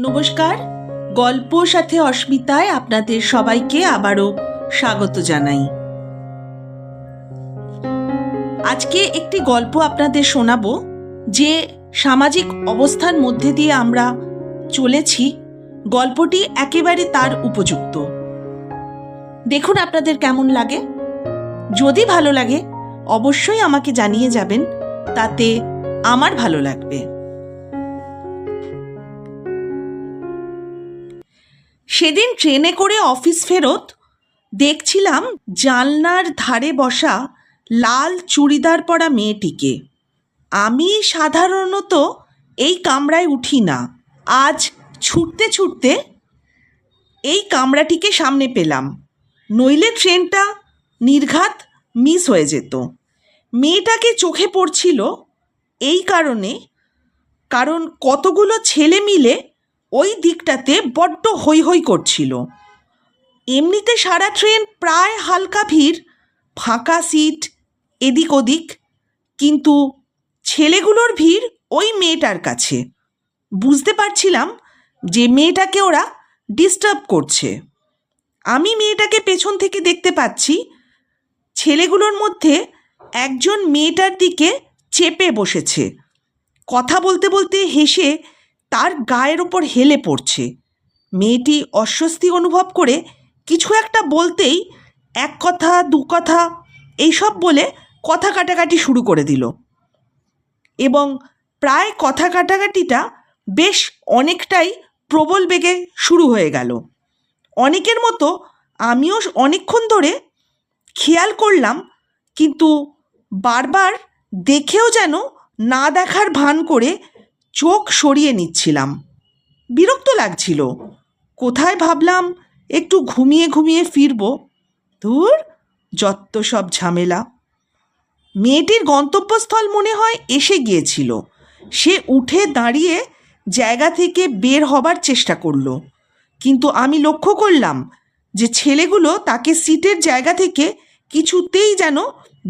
নমস্কার। গল্প সাথে অস্মিতায় আপনাদের সবাইকে আবারও স্বাগত জানাই। আজকে একটি গল্প আপনাদের শোনাবো, যে সামাজিক অবস্থার মধ্যে দিয়ে আমরা চলেছি। গল্পটি একেবারে তার উপযুক্ত। দেখুন আপনাদের কেমন লাগে। যদি ভালো লাগে, অবশ্যই আমাকে জানিয়ে যাবেন, তাতে আমার ভালো লাগবে। সেদিন ট্রেনে করে অফিস ফেরত দেখছিলাম জানলার ধারে বসা লাল চুড়িদার পরা মেয়েটিকে। আমি সাধারণত এই কামরায় উঠি না। আজ ছুটতে ছুটতে এই কামরাটিকে সামনে পেলাম। নইলে ট্রেনটা নির্ঘাত মিস হয়ে যেত। মেয়েটাকে চোখে পড়ছিল এই কারণে, কারণ কতগুলো ছেলে মিলে ওই দিকটাতে বড্ড হৈ হৈ করছিল। এমনিতে সারা ট্রেন প্রায় হালকা ভিড়, ফাঁকা সিট, এদিক ওদিক, কিন্তু ছেলেগুলোর ভিড় ওই মেয়েটার কাছে। বুঝতে পারছিলাম যে মেয়েটাকে ওরা ডিস্টার্ব করছে। আমি মেয়েটাকে পেছন থেকে দেখতে পাচ্ছি, ছেলেগুলোর মধ্যে একজন মেয়েটার দিকে চেপে বসেছে। কথা বলতে বলতে হেসে তার গায়ের ওপর হেলে পড়ছে। মেয়েটি অস্বস্তি অনুভব করে কিছু একটা বলতেই এক কথা, দু কথা এইসব বলে কথা কাটাকাটি শুরু করে দিল। এবং প্রায় কথা কাটাকাটিটা বেশ অনেকটাই প্রবল বেগে শুরু হয়ে গেল। অনেকের মতো আমিও অনেকক্ষণ ধরে খেয়াল করলাম, কিন্তু বারবার দেখেও যেন না দেখার ভান করে চোখ সরিয়ে নিচ্ছিলাম। বিরক্ত লাগছিল। কোথায় ভাবলাম একটু ঘুমিয়ে ঘুমিয়ে ফিরব? ধুর, যত্ত সব ঝামেলা। মেয়েটির গন্তব্যস্থল মনে হয় এসে গিয়েছিল। সে উঠে দাঁড়িয়ে জায়গা থেকে বের হবার চেষ্টা করল। কিন্তু আমি লক্ষ্য করলাম যে ছেলেগুলো তাকে সিটের জায়গা থেকে কিছুতেই যেন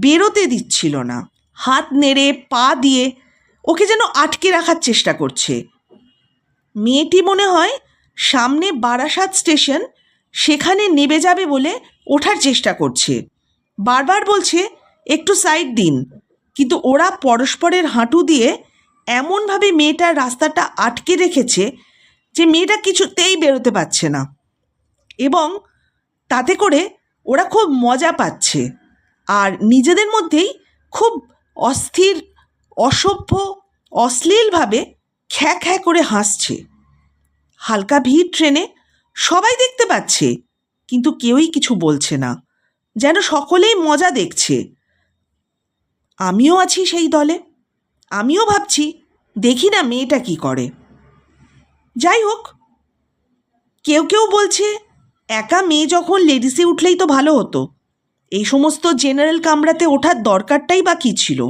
বেরোতে দিচ্ছিল না। হাত নেড়ে পা দিয়ে ওকে যেন আটকে রাখার চেষ্টা করছে। মেয়েটি মনে হয় সামনে বারাসাত স্টেশন, সেখানে নেবে যাবে বলে ওঠার চেষ্টা করছে। বারবার বলছে, একটু সাইড দিন। কিন্তু ওরা পরস্পরের হাঁটু দিয়ে এমনভাবে মেয়েটার রাস্তাটা আটকে রেখেছে যে মেয়েটা কিছুতেই বেরোতে পারছে না। এবং তাতে করে ওরা খুব মজা পাচ্ছে। আর নিজেদের মধ্যেই খুব অস্থির অসভ্য, অশ্লীলভাবে খ্যা খ্যা করে হাসছে। হালকা ভিড় ট্রেনে সবাই দেখতে পাচ্ছে, কিন্তু কেউই কিছু বলছে না, যেন সকলেই মজা দেখছে। আমিও আছি সেই দলে, আমিও ভাবছি দেখি না মেয়েটা কি করে। যাই হোক, কেউ কেউ বলছে, একা মেয়ে যখন লেডিসে উঠলেই তো ভালো হতো। এই সমস্ত জেনারেল কামরাতে ওঠার দরকারটাই বা কী ছিল?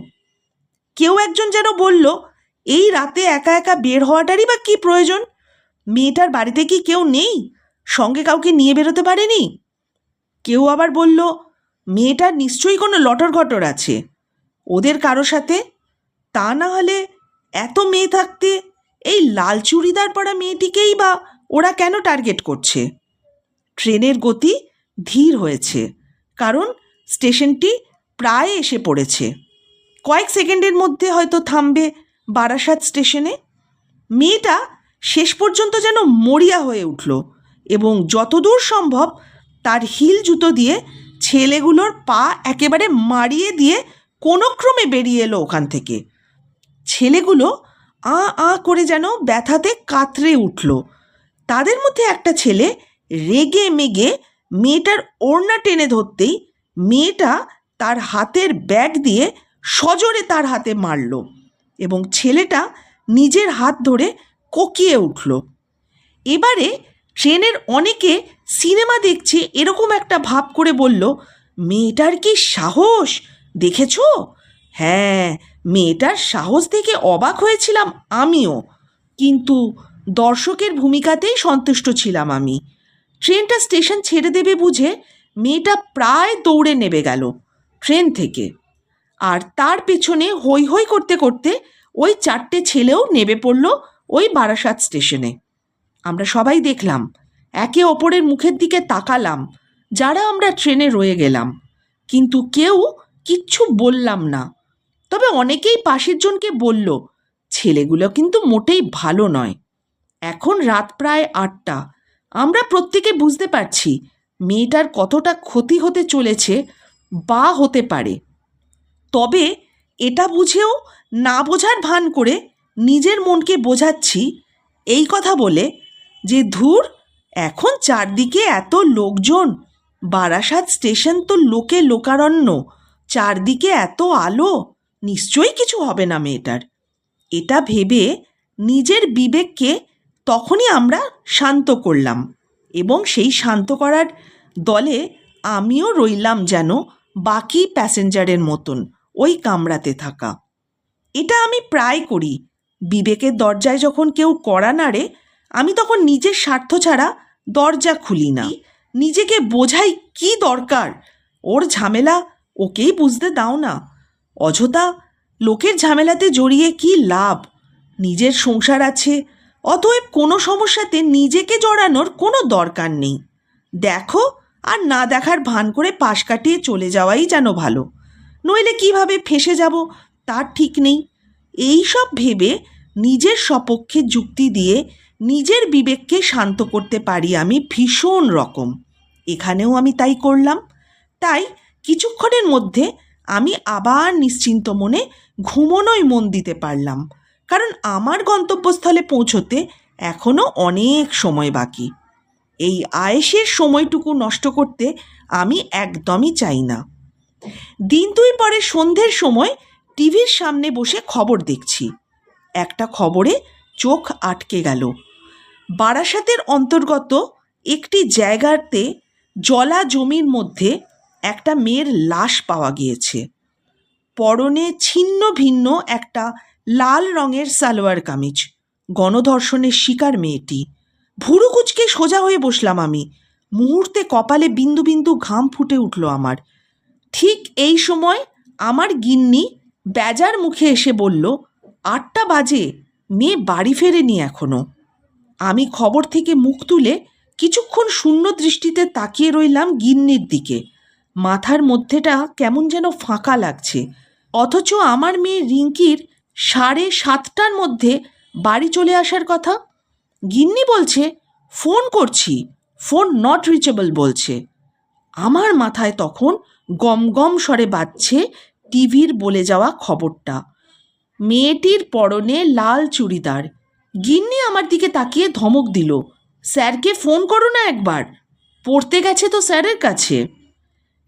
কেউ একজন যেন বলল, এই রাতে একা একা বের হওয়াটারই বা কী প্রয়োজন? মেয়েটার বাড়িতে কি কেউ নেই? সঙ্গে কাউকে নিয়ে বেরোতে পারেনি? কেউ আবার বলল, মেয়েটার নিশ্চয়ই কোনো লটর ঘটর আছে। ওদের কারও সাথে? তা না হলে এত মেয়ে থাকতে এই লাল চুড়িদার পরা মেয়েটিকেই বা ওরা কেন টার্গেট করছে? ট্রেনের গতি ধীর হয়েছে, কারণ স্টেশনটি প্রায় এসে পড়েছে। কয়েক সেকেন্ডের মধ্যে হয়তো থামবে বারাসাত স্টেশনে। মেয়েটা শেষ পর্যন্ত যেন মরিয়া হয়ে উঠল এবং যতদূর সম্ভব তার হিল জুতো দিয়ে ছেলেগুলোর পা একেবারে মারিয়ে দিয়ে কোনো ক্রমে বেরিয়ে এলো ওখান থেকে। ছেলেগুলো আ আ করে যেন ব্যথাতে কাতরে উঠল। তাদের মধ্যে একটা ছেলে রেগে মেগে মেয়েটার ওড়না টেনে ধরতেই মেয়েটা তার হাতের ব্যাগ দিয়ে সজোরে তার হাতে মারল এবং ছেলেটা নিজের হাত ধরে কোকিয়ে উঠল। এবারে ট্রেনের অনেকে সিনেমা দেখছে এরকম একটা ভাব করে বলল, মেয়েটার কি সাহস? দেখেছ? হ্যাঁ মেয়েটার সাহস দেখে অবাক হয়েছিলাম আমিও। কিন্তু দর্শকের ভূমিকাতেই সন্তুষ্ট ছিলাম আমি। ট্রেনটা স্টেশন ছেড়ে দেবে বুঝে মেয়েটা প্রায় দৌড়ে নেবে গেল ট্রেন থেকে। আর তার পেছনে হৈ হৈ করতে করতে ওই চারটে ছেলেও নেবে পড়ল ওই বারাসাত স্টেশনে। আমরা সবাই দেখলাম, একে অপরের মুখের দিকে তাকালাম, যারা আমরা ট্রেনে রয়ে গেলাম। কিন্তু কেউ কিচ্ছু বললাম না। তবে অনেকেই পাশের জনকে বলল, ছেলেগুলো কিন্তু মোটেই ভালো নয়। এখন রাত প্রায় আটটা। আমরা প্রত্যেকে বুঝতে পারছি, মেয়েটার কতটা ক্ষতি হতে চলেছে বা হতে পারে। তবে এটা বুঝেও না বোঝার ভান করে নিজের মনকে বোঝাচ্ছি এই কথা বলে যে ধুর, এখন চারদিকে এত লোকজন। বারাসাত স্টেশন তো লোকে লোকারণ্য, চারদিকে এত আলো, নিশ্চয়ই কিছু হবে না মেয়েটার। এটা ভেবে নিজের বিবেককে তখনই আমরা শান্ত করলাম এবং সেই শান্ত করার দলে আমিও রইলাম যেন বাকি প্যাসেঞ্জারের মতন। ওই কামরাতে থাকা। এটা আমি প্রায় করি। বিবেকের দরজায় যখন কেউ কড়া নাড়ে, আমি তখন নিজের স্বার্থ ছাড়া দরজা খুলি না। নিজেকে বোঝাই কি দরকার? ওর ঝামেলা ওকেই বুঝতে দাও না। অযথা লোকের ঝামেলাতে জড়িয়ে কি লাভ? নিজের সংসার আছে, অতএব কোনো সমস্যাতে নিজেকে জড়ানোর কোনো দরকার নেই। দেখো আর না দেখার ভান করে পাশ কাটিয়ে চলে যাওয়াই যেন ভালো। নইলে কীভাবে ফেসে যাব? তার ঠিক নেই। এই সব ভেবে নিজের সপক্ষে যুক্তি দিয়ে নিজের বিবেককে শান্ত করতে পারি আমি ভীষণ রকম। এখানেও আমি তাই করলাম। তাই কিছুক্ষণের মধ্যে আমি আবার নিশ্চিন্ত মনে ঘুমোনোই মন দিতে পারলাম। কারণ আমার গন্তব্যস্থলে পৌঁছতে এখনও অনেক সময় বাকি। এই আয়েসের সময়টুকু নষ্ট করতে আমি একদমই চাই না। দিন দুই পরে সন্ধ্যের সময় টিভির সামনে বসে খবর দেখছি। একটা খবরে চোখ আটকে গেল। বারাসাতের অন্তর্গত একটি জায়গাতে জলা জমির মধ্যে একটা মেয়ের লাশ পাওয়া গিয়েছে। পরনে ছিন্ন ভিন্ন একটা লাল রঙের সালোয়ার কামিজ। গণধর্ষণের শিকার মেয়েটি। ভুরু কুচকে সোজা হয়ে বসলাম আমি। মুহূর্তে কপালে বিন্দু বিন্দু ঘাম ফুটে উঠল আমার। ঠিক এই সময় আমার গিন্নি বেজার মুখে এসে বলল, আটটা বাজে, মেয়ে বাড়ি ফেরেনি এখনও। আমি খবর থেকে মুখ তুলে কিছুক্ষণ শূন্য দৃষ্টিতে তাকিয়ে রইলাম গিন্নির দিকে। মাথার মধ্যেটা কেমন যেন ফাঁকা লাগছে, অথচ আমার মেয়ে রিঙ্কির সাড়ে সাতটার মধ্যে বাড়ি চলে আসার কথা। গিন্নি বলছে, ফোন করছি, ফোন নট রিচেবল, বলছে। আমার মাথায় তখন গম গম স্বরে বাজছে টিভির বলে যাওয়া খবরটা। মেয়েটির পরনে লাল চুড়িদার। গিন্নি আমার দিকে তাকিয়ে ধমক দিল, স্যারকে ফোন করো না একবার, পড়তে গেছে তো স্যারের কাছে।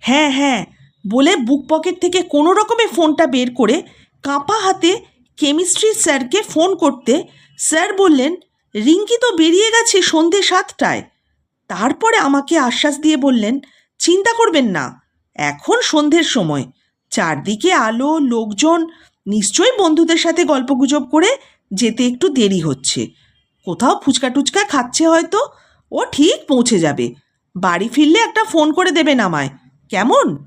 হ্যাঁ হ্যাঁ বলে বুক পকেট থেকে কোনো রকমে ফোনটা বের করে কাঁপা হাতে কেমিস্ট্রির স্যারকে ফোন করতে স্যার বললেন, রিঙ্কি তো বেরিয়ে গেছে সন্ধে সাতটায়। তারপরে আমাকে আশ্বাস দিয়ে বললেন, চিন্তা করবেন না এখন সন্ধ্যের সময়। চারদিকে আলো, লোকজন, নিশ্চয়ই বন্ধুদের সাথে গল্পগুজব করে যেতে একটু দেরি হচ্ছে। কোথাও ফুচকা টুচকা খাচ্ছে হয়তো, ও ঠিক পৌঁছে যাবে। বাড়ি ফিরলে একটা ফোন করে দেবেন আমায়। কেমন?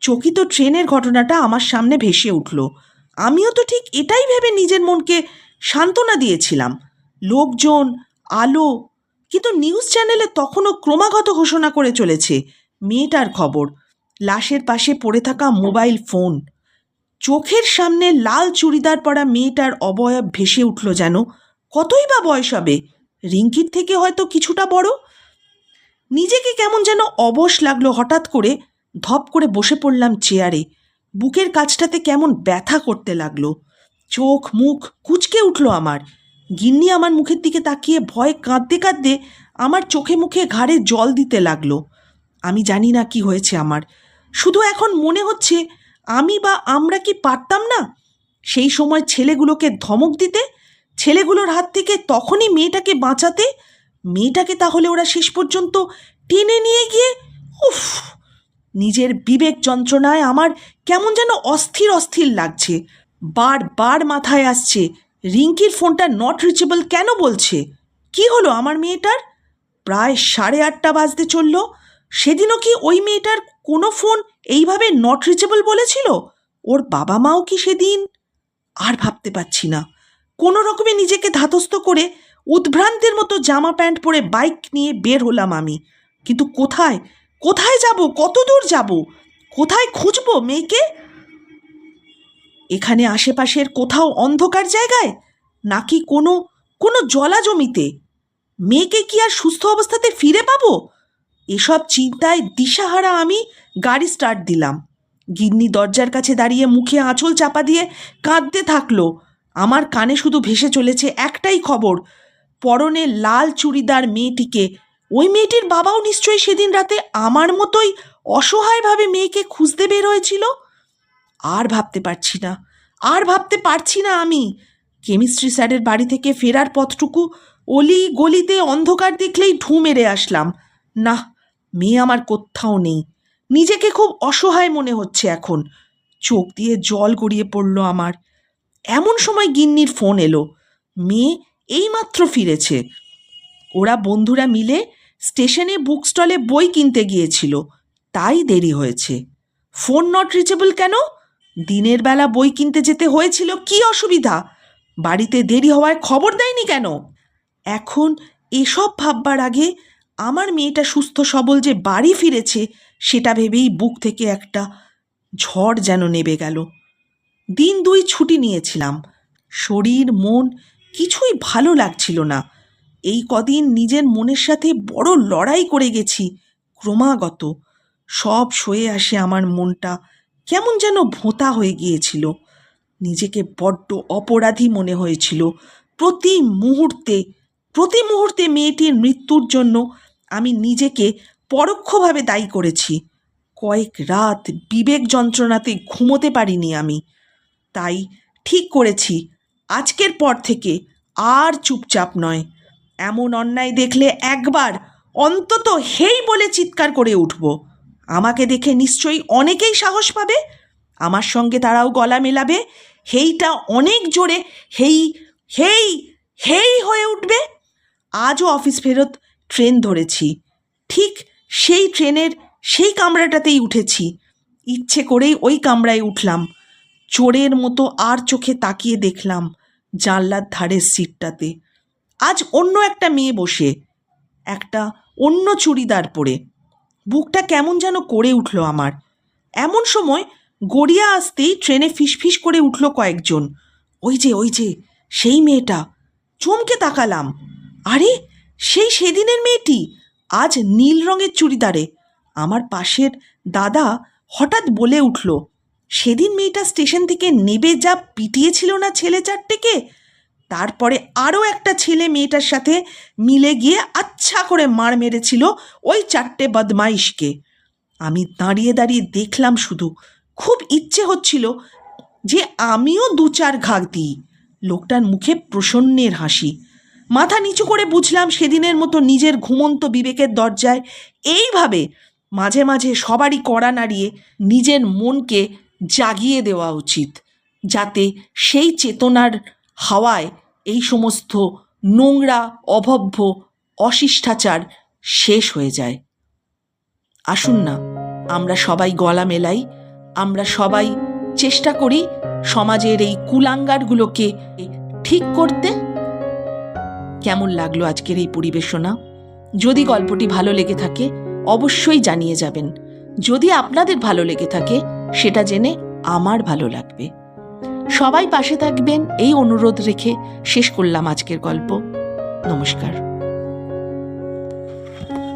চকিত ট্রেনের ঘটনাটা আমার সামনে ভেসে উঠল। আমিও তো ঠিক এটাই ভেবে নিজের মনকে সান্ত্বনা দিয়েছিলাম। লোকজন, আলো, কিন্তু নিউজ চ্যানেলে তখনও ক্রমাগত ঘোষণা করে চলেছে। মেয়েটার খবর। লাশের পাশে পড়ে থাকা মোবাইল ফোন। চোখের সামনে লাল চুড়িদার পরা মেয়েটার অবয়ব ভেসে উঠল যেন। কতই বা বয়স হবে? রিঙ্কির থেকে হয়তো কিছুটা বড়? নিজেকে কেমন যেন অবশ লাগল হঠাৎ করে। ধপ করে বসে পড়লাম চেয়ারে। বুকের কাছটাতে কেমন ব্যথা করতে লাগল। চোখ, মুখ কুচকে উঠল আমার। গিন্নি আমার মুখের দিকে তাকিয়ে ভয়ে কাঁদতে কাঁদতে আমার চোখে মুখে ঘাড়ে জল দিতে লাগল। আমি জানি না কি হয়েছে আমার। শুধু এখন মনে হচ্ছে আমি বা আমরা কি পারতাম না? সেই সময় ছেলেগুলোকে ধমক দিতে, ছেলেগুলোর হাত থেকে তখনই মেয়েটাকে বাঁচাতে, মেয়েটাকে তাহলে ওরা শেষ পর্যন্ত টেনে নিয়ে গিয়ে, উফ! নিজের বিবেক যন্ত্রণায় আমার কেমন যেন অস্থির অস্থির লাগছে। বার বার মাথায় আসছে, রিঙ্কির ফোনটা নট রিচেবল কেন বলছে? কি হলো আমার মেয়েটার? প্রায় সাড়ে আটটা বাজতে চলল। সেদিনও কি ওই মেয়েটার কোনো ফোন এইভাবে নট রিচেবল বলেছিল? ওর বাবা মাও কি সেদিন? আর ভাবতে পারছি না। কোনো রকমে নিজেকে ধাতস্থ করে উদ্ভ্রান্তের মতো জামা প্যান্ট পরে বাইক নিয়ে বের হলাম আমি। কিন্তু কোথায়? কোথায় যাব? কত দূর যাব? কোথায় খুঁজবো মেয়েকে? এখানে আশেপাশের কোথাও অন্ধকার জায়গায়? নাকি কোনো কোনো জলা জমিতে মেয়েকে কি আর সুস্থ অবস্থাতে ফিরে পাবো? এসব চিন্তায় দিশাহারা আমি গাড়ি স্টার্ট দিলাম। গিন্নি দরজার কাছে দাঁড়িয়ে মুখে আঁচল চাপা দিয়ে কাঁদতে থাকল। আমার কানে শুধু ভেসে চলেছে একটাই খবর, পরনে লাল চুড়িদার মেয়েটিকে। ওই মেয়েটির বাবাও নিশ্চয়ই সেদিন রাতে আমার মতোই অসহায়ভাবে মেয়েকে খুঁজতে বের হয়েছিল? আর ভাবতে পারছি না, আর ভাবতে পারছি না আমি। কেমিস্ট্রি স্যারের বাড়ি থেকে ফেরার পথটুকু অলি গলিতে অন্ধকার দেখলেই ঢু মেরে আসলাম। না মেয়ে আমার কোথাও নেই। নিজেকে খুব অসহায় মনে হচ্ছে এখন। চোখ দিয়ে জল গড়িয়ে পড়ল আমার। এমন সময় গিন্নির ফোন এলো। মেয়ে এইমাত্র ফিরেছে। ওরা বন্ধুরা মিলে স্টেশনে বুক স্টলে বই কিনতে গিয়েছিল। তাই দেরি হয়েছে। ফোন নট রিচেবল কেন? দিনের বেলা বই কিনতে যেতে হয়েছিল কি অসুবিধা? বাড়িতে দেরি হওয়ায় খবর দেয়নি কেন? এখন এসব ভাববার আগে আমার মেয়েটা সুস্থ সবল যে বাড়ি ফিরেছে, সেটা ভেবেই বুক থেকে একটা ঝড় যেন নেবে গেল। দিন দুই ছুটি নিয়েছিলাম। শরীর, মন কিছুই ভালো লাগছিল না। এই কদিন নিজের মনের সাথে বড় লড়াই করে গেছি, ক্রমাগত। সব সয়ে আসে আমার মনটা কেমন যেন ভোঁতা হয়ে গিয়েছিল। নিজেকে বড্ড অপরাধী মনে হয়েছিল। প্রতি মুহূর্তে প্রতি মুহূর্তে মেয়েটির মৃত্যুর জন্য আমি নিজেকে পরোক্ষভাবে দায়ী করেছি। কয়েক রাত বিবেক যন্ত্রণাতে ঘুমোতে পারিনি আমি। তাই ঠিক করেছি। আজকের পর থেকে আর চুপচাপ নয়। এমন অন্যায় দেখলে একবার অন্তত হেই বলে চিৎকার করে উঠব। আমাকে দেখে নিশ্চয়ই অনেকেই সাহস পাবে। আমার সঙ্গে তারাও গলা মেলাবে। হেইটা অনেক জোরে হেই হেই হেই হয়ে উঠবে। আজও অফিস ফেরত ট্রেন ধরেছি। ঠিক সেই ট্রেনের সেই কামরাটাতেই উঠেছি। ইচ্ছে করেই ওই কামরায় উঠলাম। চোরের মতো আর চোখে তাকিয়ে দেখলাম জানলার ধারের সিটটাতে। আজ অন্য একটা মেয়ে বসে, একটা অন্য চুড়িদার পরে। বুকটা কেমন যেন করে উঠল আমার। এমন সময় গড়িয়া আসতেই ট্রেনে ফিসফিস করে উঠল কয়েকজন। ওই যে ওই যে, সেই মেয়েটা। চমকে তাকালাম। আরে সেই সেদিনের মেয়েটি আজ নীল রঙের চুড়িদারে। আমার পাশের দাদা হঠাৎ বলে উঠল, সেদিন মেয়েটা স্টেশন থেকে নেবে যা পিটিয়েছিল না ছেলে চারটেকে? তারপরে আরও একটা ছেলে মেয়েটার সাথে মিলে গিয়ে আচ্ছা করে মার মেরেছিল ওই চারটে বদমাইশকে। আমি দাঁড়িয়ে দাঁড়িয়ে দেখলাম শুধু, খুব ইচ্ছে হচ্ছিল যে আমিও দু চার ঘাক দিই। লোকটার মুখে প্রসন্নের হাসি। মাথা নিচু করে বুঝলাম সেদিনের মতো নিজের ঘুমন্ত বিবেকের দরজায়। এইভাবে মাঝে মাঝে সবারই কড়া নাড়িয়ে নিজের মনকে জাগিয়ে দেওয়া উচিত, যাতে সেই চেতনার হাওয়ায় এই সমস্ত নোংরা, অভব্য অশিষ্টাচার শেষ হয়ে যায়। আসুন না, আমরা সবাই গলা মেলাই, আমরা সবাই চেষ্টা করি সমাজের এই কুলাঙ্গারগুলোকে ঠিক করতে। কেমন লাগল আজকের এই পরিবেশনা? যদি গল্পটি ভালো লেগে থাকে, অবশ্যই জানিয়ে যাবেন। যদি আপনাদের ভালো লেগে থাকে, সেটা জেনে আমার ভালো লাগবে। সবাই পাশে থাকবেন, এই অনুরোধ রেখে শেষ করলাম আজকের গল্প। নমস্কার।